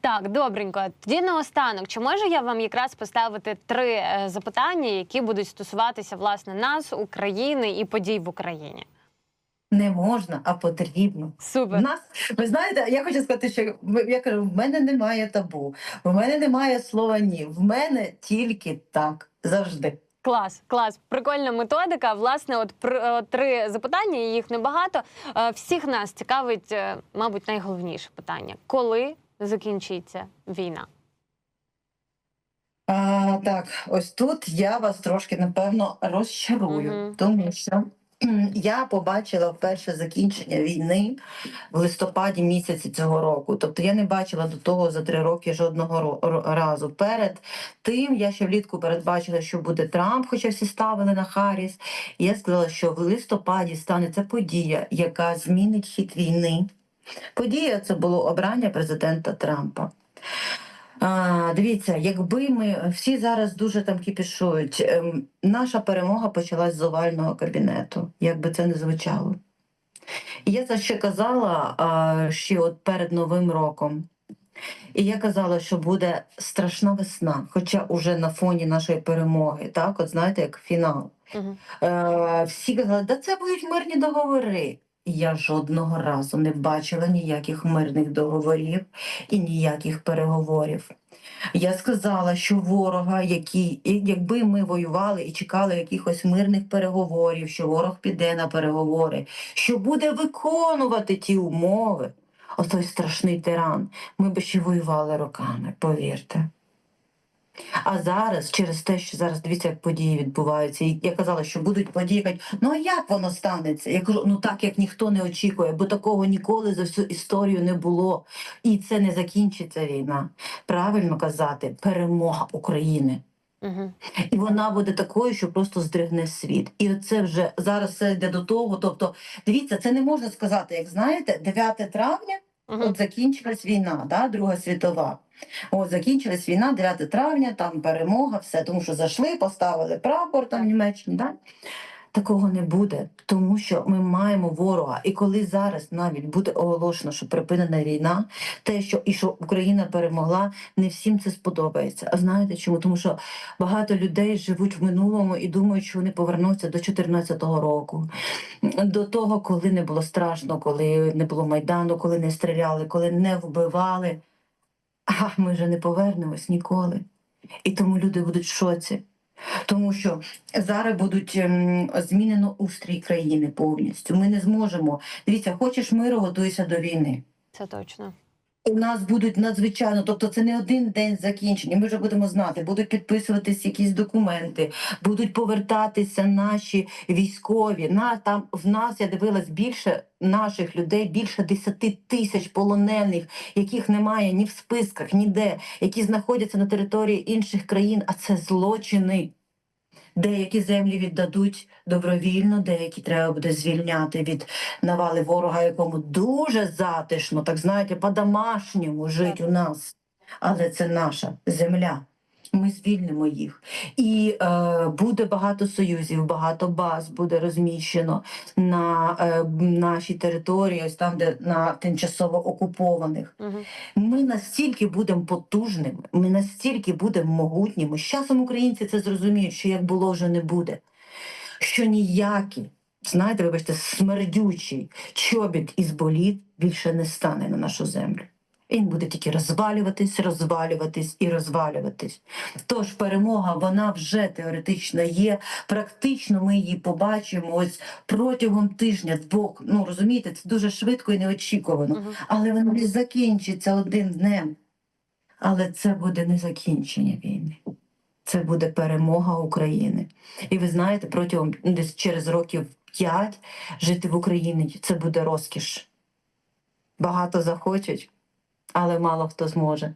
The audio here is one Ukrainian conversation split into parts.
Так, добренько. Тоді наостанок, чи можу я вам якраз поставити три е, запитання, які будуть стосуватися власне нас, України і подій в Україні? Не можна, а потрібно. В Супер. нас, ви знаєте, я хочу сказати, що в- я кажу, в мене немає табу, в мене немає слова ні. В мене тільки так завжди. Клас, клас, прикольна методика. Власне, от пр- от три запитання, їх небагато. Е, Всіх нас цікавить, е, мабуть, найголовніше питання: коли закінчиться війна? А, так, ось тут я вас трошки напевно розчарую, Мгм. тому що я побачила вперше закінчення війни в листопаді місяці цього року. Тобто я не бачила до того за три роки жодного разу. Перед тим я ще влітку передбачила, що буде Трамп, хоча всі ставили на Харріс. Я сказала, що в листопаді станеться подія, яка змінить хід війни. Подія це було обрання президента Трампа. А, дивіться, якби ми всі зараз дуже там кіпішують, ем, наша перемога почалась з овального кабінету, як би це не звучало. І я це ще казала а, ще от перед Новим роком. І я казала, що буде страшна весна, хоча уже на фоні нашої перемоги, так, от знаєте, як фінал. Угу. Е, всі казали, да це будуть мирні договори. Я жодного разу не бачила ніяких мирних договорів і ніяких переговорів. Я сказала, що ворога, які, якби ми воювали і чекали якихось мирних переговорів, що ворог піде на переговори, що буде виконувати ті умови, отой страшний тиран, ми б ще воювали роками, повірте. А зараз, через те, що зараз дивіться, як події відбуваються, і я казала, що будуть події, кажуть, ну а як воно станеться? Я кажу, ну так як ніхто не очікує, бо такого ніколи за всю історію не було. І це не закінчиться війна. Правильно казати, перемога України. Угу. І вона буде такою, що просто здригне світ. І це вже зараз все йде до того. Тобто, дивіться, це не можна сказати, як знаєте, 9 травня. Угу. От закінчилась війна, да, Друга світова. От закінчилась війна 9 травня, там перемога, все, тому що зайшли, поставили прапор там в Німеччині. Да? Такого не буде, тому що ми маємо ворога. І коли зараз навіть буде оголошено, що припинена війна, те, що і що Україна перемогла, не всім це сподобається. А знаєте чому? Тому що багато людей живуть в минулому і думають, що вони повернуться до 2014 року, до того, коли не було страшно, коли не було майдану, коли не стріляли, коли не вбивали. А ми вже не повернемось ніколи. І тому люди будуть в шоці. Тому що зараз будуть ем, змінено устрій країни повністю. Ми не зможемо. Дивіться, хочеш миру, готуйся до війни. Це точно. У нас будуть надзвичайно, тобто це не один день закінчення. Ми вже будемо знати, будуть підписуватись якісь документи, будуть повертатися наші військові. На там в нас я дивилась більше наших людей, більше 10 тисяч полонених, яких немає ні в списках, ніде, які знаходяться на території інших країн. А це злочини. Деякі землі віддадуть добровільно, деякі треба буде звільняти від навали ворога, якому дуже затишно, так знаєте, по-домашньому жить у нас. Але це наша земля. Ми звільнимо їх. І е, буде багато союзів, багато баз буде розміщено на е, нашій території, ось там, де на тимчасово окупованих. Угу. Ми настільки будемо потужними, ми настільки будемо могутніми. З часом українці це зрозуміють, що як було вже не буде. Що ніякий, знаєте, вибачте, смердючий чобіт із боліт більше не стане на нашу землю. Він буде тільки розвалюватись, розвалюватись і розвалюватись. Тож перемога, вона вже теоретично є. Практично ми її побачимо ось протягом тижня, двох. Ну розумієте, це дуже швидко і неочікувано Угу. але воно не закінчиться одним днем. Але це буде не закінчення війни. Це буде перемога України. І ви знаєте, протягом десь через років п'ять жити в Україні це буде розкіш. Багато захочуть, але мало хто зможе.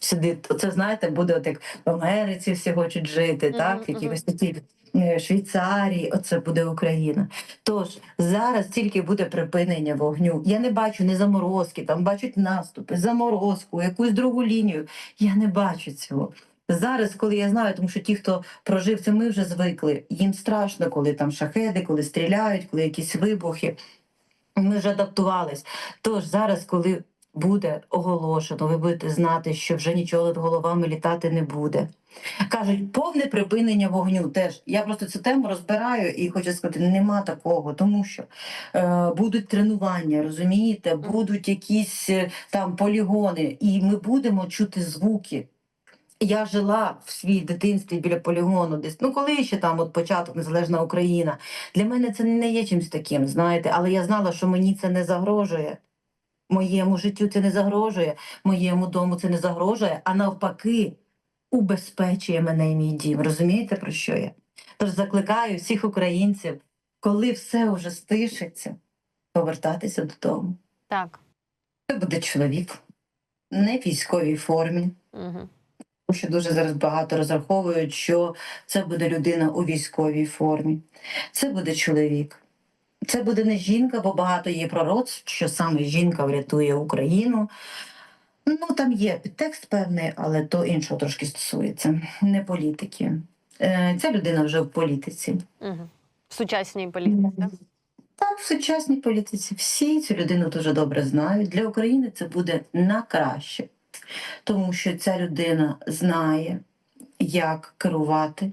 Сюди, це знаєте, буде от як в Америці всі хочуть жити, так? Якісь такі е, Швейцарії, оце буде Україна. Тож зараз тільки буде припинення вогню. Я не бачу не заморозки, там бачать наступи, заморозку, якусь другу лінію. Я не бачу цього. Зараз, коли я знаю, тому що ті, хто прожив це, ми вже звикли. Їм страшно, коли там шахеди, коли стріляють, коли якісь вибухи. Ми вже адаптувались. Тож зараз, коли буде оголошено, ви будете знати, що вже нічого над головами літати не буде. Кажуть, повне припинення вогню. Теж я просто цю тему розбираю і хочу сказати, нема такого, тому що е, будуть тренування, розумієте, будуть якісь е, там полігони, і ми будемо чути звуки. Я жила в свій дитинстві біля полігону, десь ну коли ще там от початок незалежна Україна. Для мене це не є чимось таким, знаєте, але я знала, що мені це не загрожує. Моєму життю це не загрожує, моєму дому це не загрожує, а навпаки, убезпечує мене і мій дім. Розумієте, про що я? Тож закликаю всіх українців, коли все вже стишиться, повертатися додому. Так. Це буде чоловік не в військовій формі. Угу. Тому що дуже зараз багато розраховують, що це буде людина у військовій формі. Це буде чоловік. Це буде не жінка, бо багато є пророцтв, що саме жінка врятує Україну. Ну, там є підтекст певний, але то іншого трошки стосується, не політики. Е, Ця людина вже в політиці. Угу. В сучасній політиці, так? Так, в сучасній політиці всі цю людину дуже добре знають. Для України це буде на краще, тому що ця людина знає, як керувати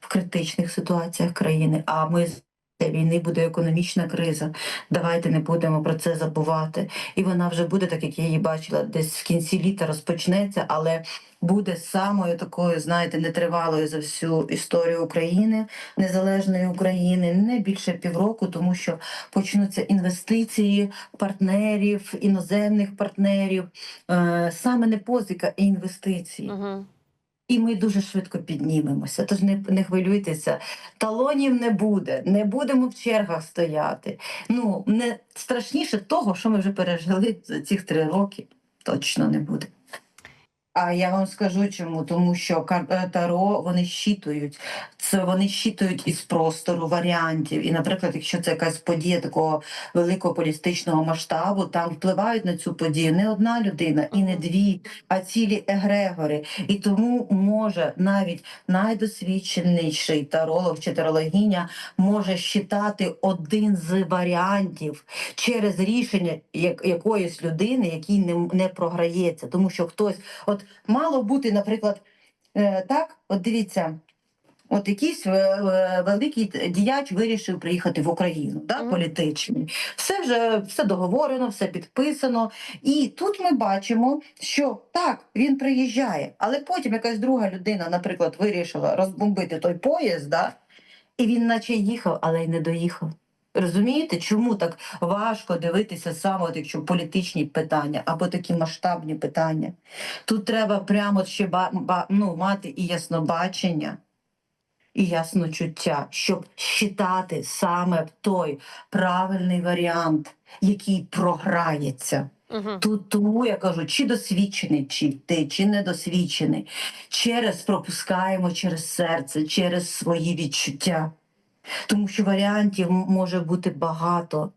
в критичних ситуаціях країни. А ми війни буде економічна криза. Давайте не будемо про це забувати. І вона вже буде, так як я її бачила, десь в кінці літа розпочнеться, але буде самою такою, знаєте, нетривалою за всю історію України, незалежної України, не більше півроку, тому що почнуться інвестиції партнерів, іноземних партнерів, е, саме не позика, а інвестиції. Угу. І ми дуже швидко піднімемося. Тож не, не хвилюйтеся, талонів не буде, не будемо в чергах стояти. Ну не страшніше того, що ми вже пережили за ці три роки, точно не буде. А я вам скажу чому, тому що е, таро вони щитують. Це вони щитують із простору варіантів. І, наприклад, якщо це якась подія такого великого полістичного масштабу, там впливають на цю подію не одна людина і не дві, а цілі егрегори. І тому може навіть найдосвідченіший таролог чи тарологиня може щитати один з варіантів через рішення якоїсь людини, який не, не програється. Тому що хтось, от мало бути, наприклад, е, так, от дивіться. От якийсь е, е, великий діяч вирішив приїхати в Україну, да, політичний. Все вже все договорено, все підписано. І тут ми бачимо, що так, він приїжджає, але потім якась друга людина, наприклад, вирішила розбомбити той поїзд, да, і він наче їхав, але й не доїхав. Розумієте, чому так важко дивитися саме, от якщо політичні питання або такі масштабні питання? Тут треба прямо ще ба, ба, ну, мати і яснобачення, і ясночуття, щоб считати саме той правильний варіант, який програється. Угу. Тут тому я кажу, чи досвідчений, чи ти, чи недосвідчений. Через пропускаємо через серце, через свої відчуття. Тому що варіантів може бути багато.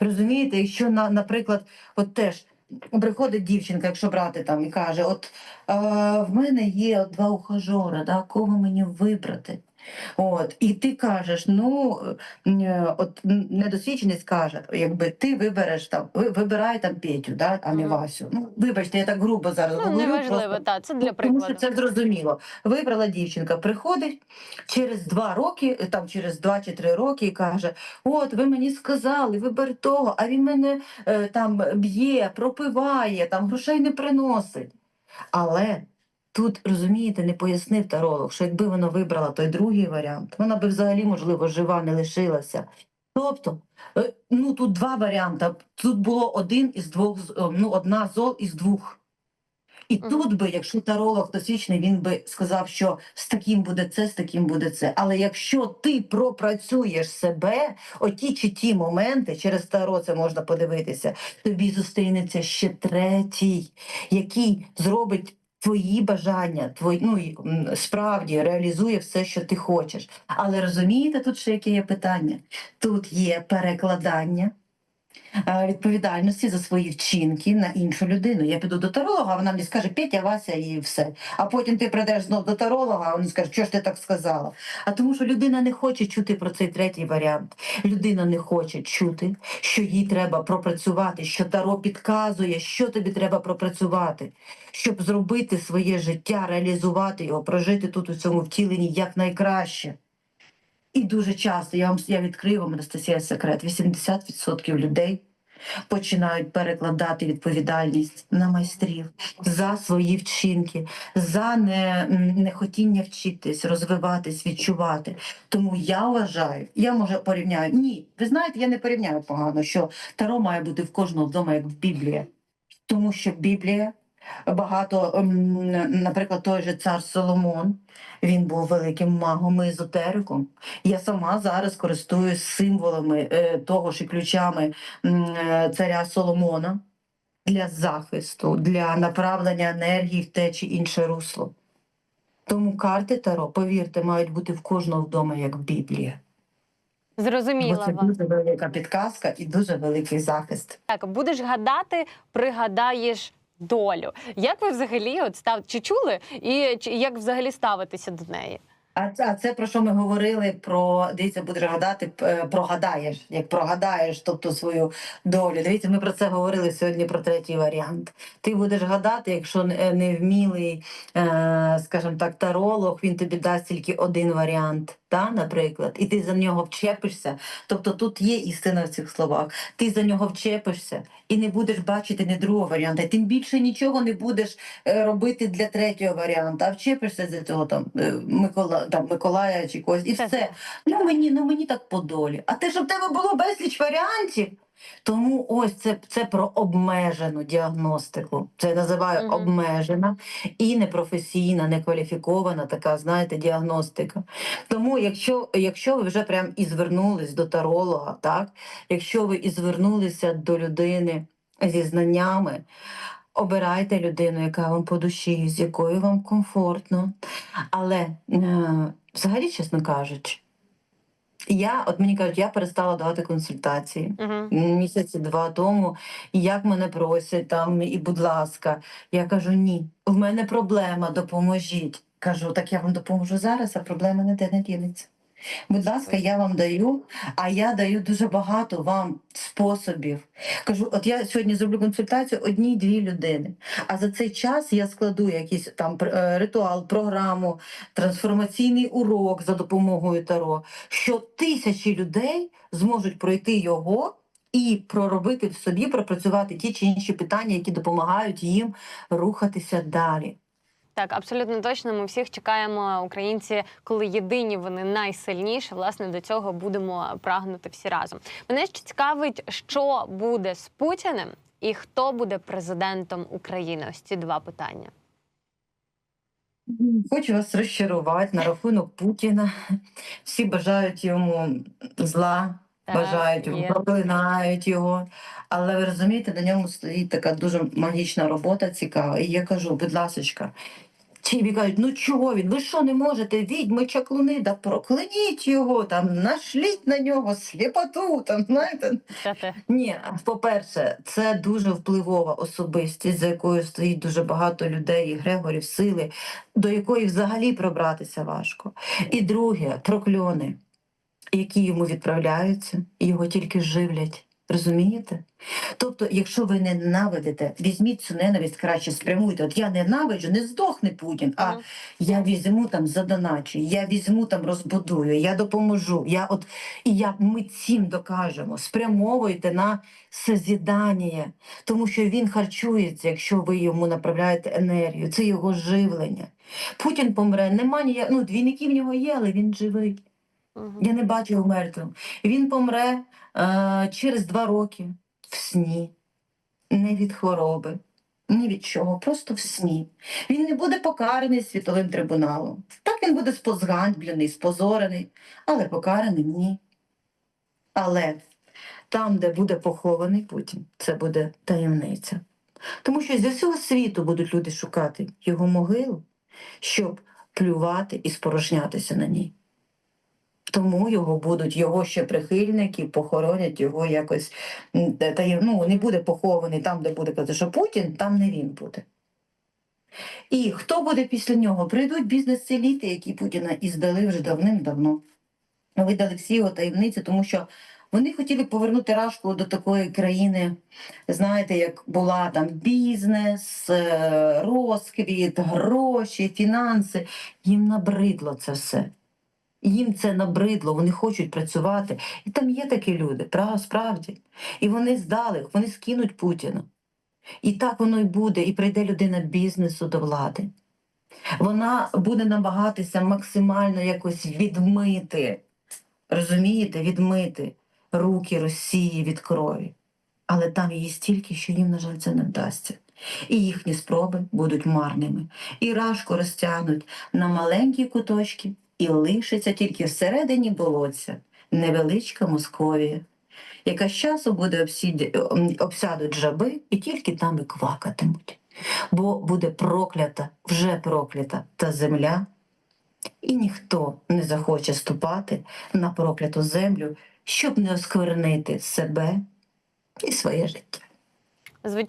Розумієте, якщо, наприклад, от теж приходить дівчинка, якщо брати там і каже: От е, в мене є два ухажора, да, кого мені вибрати? От, і ти кажеш, ну е, от н- недосвідчений скаже, якби ти вибереш там, ви- вибирай там Петю, да, а не. Васю. Ну, вибачте, я так грубо зараз Ну, говорю. неважливо, так, це для Ну, Тому що це зрозуміло. Вибрала дівчинка, приходить через два роки, там через два чи три роки, і каже: От ви мені сказали, вибери того, а він мене е, там б'є, пропиває, там грошей не приносить. Але тут розумієте, не пояснив таролог, що якби вона вибрала той другий варіант, вона би взагалі, можливо, жива не лишилася. Тобто, е, ну тут два варіанти. Тут було один із двох, е, ну одна зол із двох. І тут би, якщо таролог досвідчений, він би сказав, що з таким буде це, з таким буде це. Але якщо ти пропрацюєш себе, оті чи ті моменти, через таро це можна подивитися, тобі зустрінеться ще третій, який зробить твої бажання, твої, ну, справді реалізує все, що ти хочеш. Але розумієте, тут ще яке є питання? Тут є перекладання відповідальності за свої вчинки на іншу людину. Я піду до таролога, вона мені скаже Петя, Вася і все. А потім ти прийдеш знов до таролога, а він скаже, що ж ти так сказала? А тому, що людина не хоче чути про цей третій варіант. Людина не хоче чути, що їй треба пропрацювати, що таро підказує, що тобі треба пропрацювати, щоб зробити своє життя, реалізувати його, прожити тут у цьому втіленні якнайкраще. І дуже часто я вам я відкрию вам Анастасія секрет. 80% людей починають перекладати відповідальність на майстрів за свої вчинки, за не, нехотіння вчитись, розвиватись, відчувати. Тому я вважаю, я може порівняю. Ні, ви знаєте, я не порівняю погано, що таро має бути в кожного вдома, як в Біблія. Тому що Біблія багато, ем, наприклад, той же цар Соломон, він був великим магом і езотериком. Я сама зараз користуюсь символами е, того ж і ключами е, царя Соломона для захисту, для направлення енергії в те чи інше русло. Тому карти Таро, повірте, мають бути в кожного вдома, як Біблія. Бо Зрозуміла це вас. дуже велика підказка і дуже великий захист. Так, будеш гадати, пригадаєш долю. Як ви взагалі от став чи чули, і чи як взагалі ставитися до неї? А це, а це про що ми говорили? Про дивіться, будеш гадати, е, прогадаєш, як прогадаєш, тобто свою долю. Дивіться, ми про це говорили сьогодні про третій варіант. Ти будеш гадати, якщо не- невмілий, е, скажімо так, таролог, він тобі дасть тільки один варіант, та, наприклад, і ти за нього вчепишся. Тобто тут є істина в цих словах. Ти за нього вчепишся і не будеш бачити не другого варіанта. Тим більше нічого не будеш е, робити для третього варіанта, а вчепишся за цього там е, Микола там Миколая чи когось, і все. Ну мені, ну мені так по долі. А те, щоб в тебе було безліч варіантів. Тому ось це, це про обмежену діагностику. Це я називаю Мгм. обмежена і непрофесійна, некваліфікована така, знаєте, діагностика. Тому, якщо, якщо ви вже прям і звернулись до таролога, так, якщо ви і звернулися до людини зі знаннями, обирайте людину, яка вам по душі, з якою вам комфортно. Але е, взагалі, чесно кажучи, я, от мені кажуть, я перестала давати консультації Угу. місяці два тому, і як мене просять там, і будь ласка, я кажу, ні, в мене проблема, допоможіть. Кажу, так я вам допоможу зараз, а проблема ніде не дінеться. Будь ласка, я вам даю, а я даю дуже багато вам способів. Кажу, от я сьогодні зроблю консультацію одній-дві людини. А за цей час я складу якийсь там е, ритуал, програму, трансформаційний урок за допомогою Таро, що тисячі людей зможуть пройти його і проробити в собі, пропрацювати ті чи інші питання, які допомагають їм рухатися далі. Так, абсолютно точно. Ми всіх чекаємо, українці, коли єдині вони найсильніші. Власне, до цього будемо прагнути всі разом. Мене ще цікавить, що буде з Путіним і хто буде президентом України. Ось ці два питання. Хочу вас розчарувати на рахунок Путіна. Всі бажають йому зла, Так, бажають є. проклинають його. Але ви розумієте, на ньому стоїть така дуже магічна робота цікава. І я кажу, будь ласочка, чи кажуть, ну чого він? Ви що не можете? Відьми, чаклуни, да проклиніть його, там, нашліть на нього сліпоту, там, знаєте. Ні, по-перше, це дуже впливова особистість, за якою стоїть дуже багато людей, і Грегорів, сили, до якої взагалі пробратися важко. І друге, прокльони, які йому відправляються, його тільки живлять. Розумієте? Тобто, якщо ви ненавидите, візьміть цю ненависть краще спрямуйте. От я ненавиджу, не здохне Путін, а я візьму там задоначу, я візьму там розбудую, я допоможу. Я от і я ми цим докажемо. Спрямовуйте на созідання, тому що він харчується, якщо ви йому направляєте енергію. Це його живлення. Путін помре, нема ніяк, ну двійники в нього є, але він живий. Я не бачу його мертвим. Він помре е, через два роки в сні, не від хвороби, ні від чого, просто в сні. Він не буде покараний світовим трибуналом. Так він буде спозганьблений, спозорений, але покараний ні. Але там, де буде похований Путін, це буде таємниця. Тому що зі всього світу будуть люди шукати його могилу, щоб плювати і спорожнятися на ній. Тому його будуть, його ще прихильники похоронять його якось. та- ну, не буде похований там, де буде казати, що Путін, там не він буде. І хто буде після нього? Прийдуть бізнес-еліти, які Путіна і здали вже давним-давно. Видали всі його таємниці, тому що вони хотіли повернути Рашку до такої країни, знаєте, як була там бізнес, е, розквіт, гроші, фінанси. Їм набридло це все. Їм це набридло, вони хочуть працювати. І там є такі люди, справді. І вони здали, вони скинуть Путіна. І так воно й буде, і прийде людина бізнесу до влади. Вона буде намагатися максимально якось відмити, розумієте, відмити руки Росії від крові. Але там її стільки, що їм, на жаль, це не вдасться. І їхні спроби будуть марними. І рашку розтягнуть на маленькі куточки, і лишиться тільки всередині болотця невеличка Московія, яка з часу буде обсядуть жаби і тільки там і квакатимуть. Бо буде проклята, вже проклята та земля, і ніхто не захоче ступати на прокляту землю, щоб не осквернити себе і своє життя.